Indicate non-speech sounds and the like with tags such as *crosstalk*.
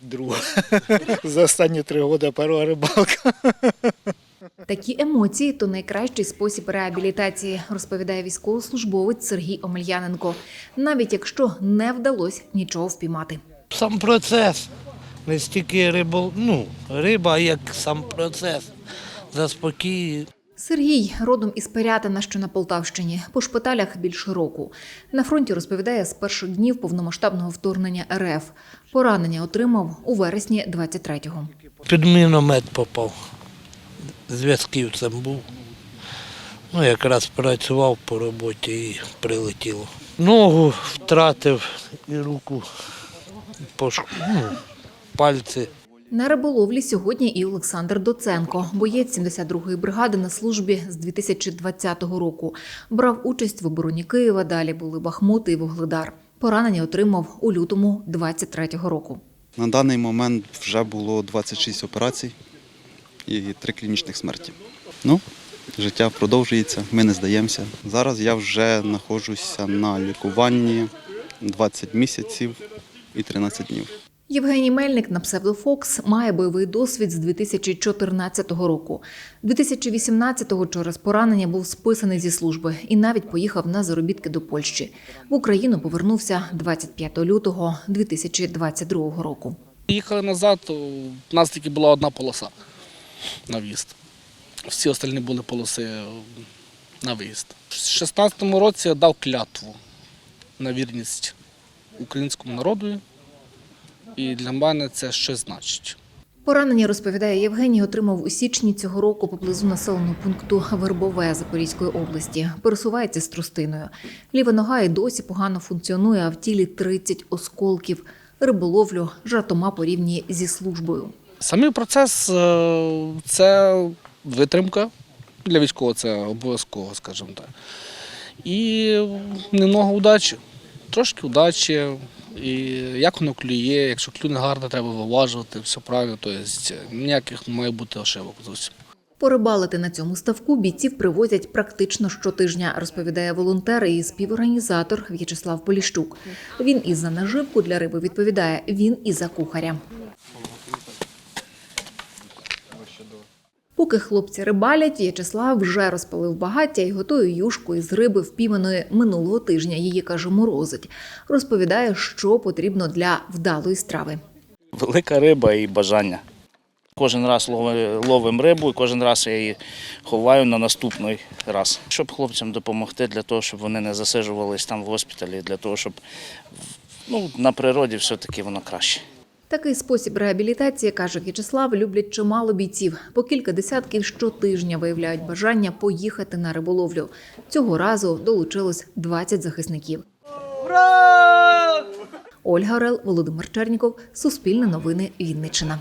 Друга. *laughs* За останні три роки перша рибалка. Такі емоції то найкращий спосіб реабілітації, розповідає військовослужбовець Сергій Омельяненко. Навіть якщо не вдалося нічого впіймати. Сам процес. Не стільки рибол, ну, риба, як сам процес. Заспокіює. Сергій родом із Пирятина, що на Полтавщині, по шпиталях більше року. На фронті розповідає з перших днів повномасштабного вторгнення РФ. Поранення отримав у вересні 23-го. Під міномет попав. Зв'язківцем був. Ну, якраз працював по роботі і прилетіло. Ногу втратив і руку, ну, пальці. На риболовлі сьогодні і Олександр Доценко, боєць 72-ї бригади на службі з 2020 року. Брав участь в обороні Києва. Далі були Бахмут і Вугледар. Поранення отримав у лютому 23-го року. На даний момент вже було 26 операцій і 3 клінічних смерті. Ну, життя продовжується, ми не здаємося. Зараз я вже знаходжуся на лікуванні 20 місяців і 13 днів. Євгеній Мельник на псевдофокс має бойовий досвід з 2014 року. 2018-го через поранення був списаний зі служби і навіть поїхав на заробітки до Польщі. В Україну повернувся 25 лютого 2022 року. Їхали назад, в нас тільки була одна полоса на в'їзд. Всі остальні були полоси е, на виїзд. У 16-му році я дав клятву на вірність українському народу, і для мене це щось значить. Поранення, розповідає Євгеній, отримав у січні цього року поблизу населеного пункту Вербове Запорізької області. Пересувається з трустиною. Ліва нога і досі погано функціонує, а в тілі 30 осколків. Риболовлю жартома порівнює зі службою. Самий процес е, це витримка. Для військового це обов'язково, скажімо так. І немного удачі. Трошки удачі. І як воно клює, якщо клюне гарно, треба виважувати, все правильно, тобто ніяких не має бути ошибок зовсім. Порибалити на цьому ставку бійців привозять практично щотижня, розповідає волонтер і співорганізатор В'ячеслав Поліщук. Він і за наживку для риби відповідає, він і за кухаря. Поки хлопці рибалять, В'ячеслав вже розпалив багаття і готує юшку із риби, впійманої минулого тижня. Її каже, морозить. Розповідає, що потрібно для вдалої страви. велика риба і бажання. Кожен раз лови- ловимо рибу, і кожен раз я її ховаю на наступний раз, щоб хлопцям допомогти для того, щоб вони не засиджувались там в госпіталі, для того, щоб ну, на природі все-таки воно краще. Такий спосіб реабілітації, каже В'ячеслав, люблять чимало бійців. По кілька десятків щотижня виявляють бажання поїхати на риболовлю. Цього разу долучилось 20 захисників. Ольга Орел, Володимир Черніков, Суспільне новини Вінниччина.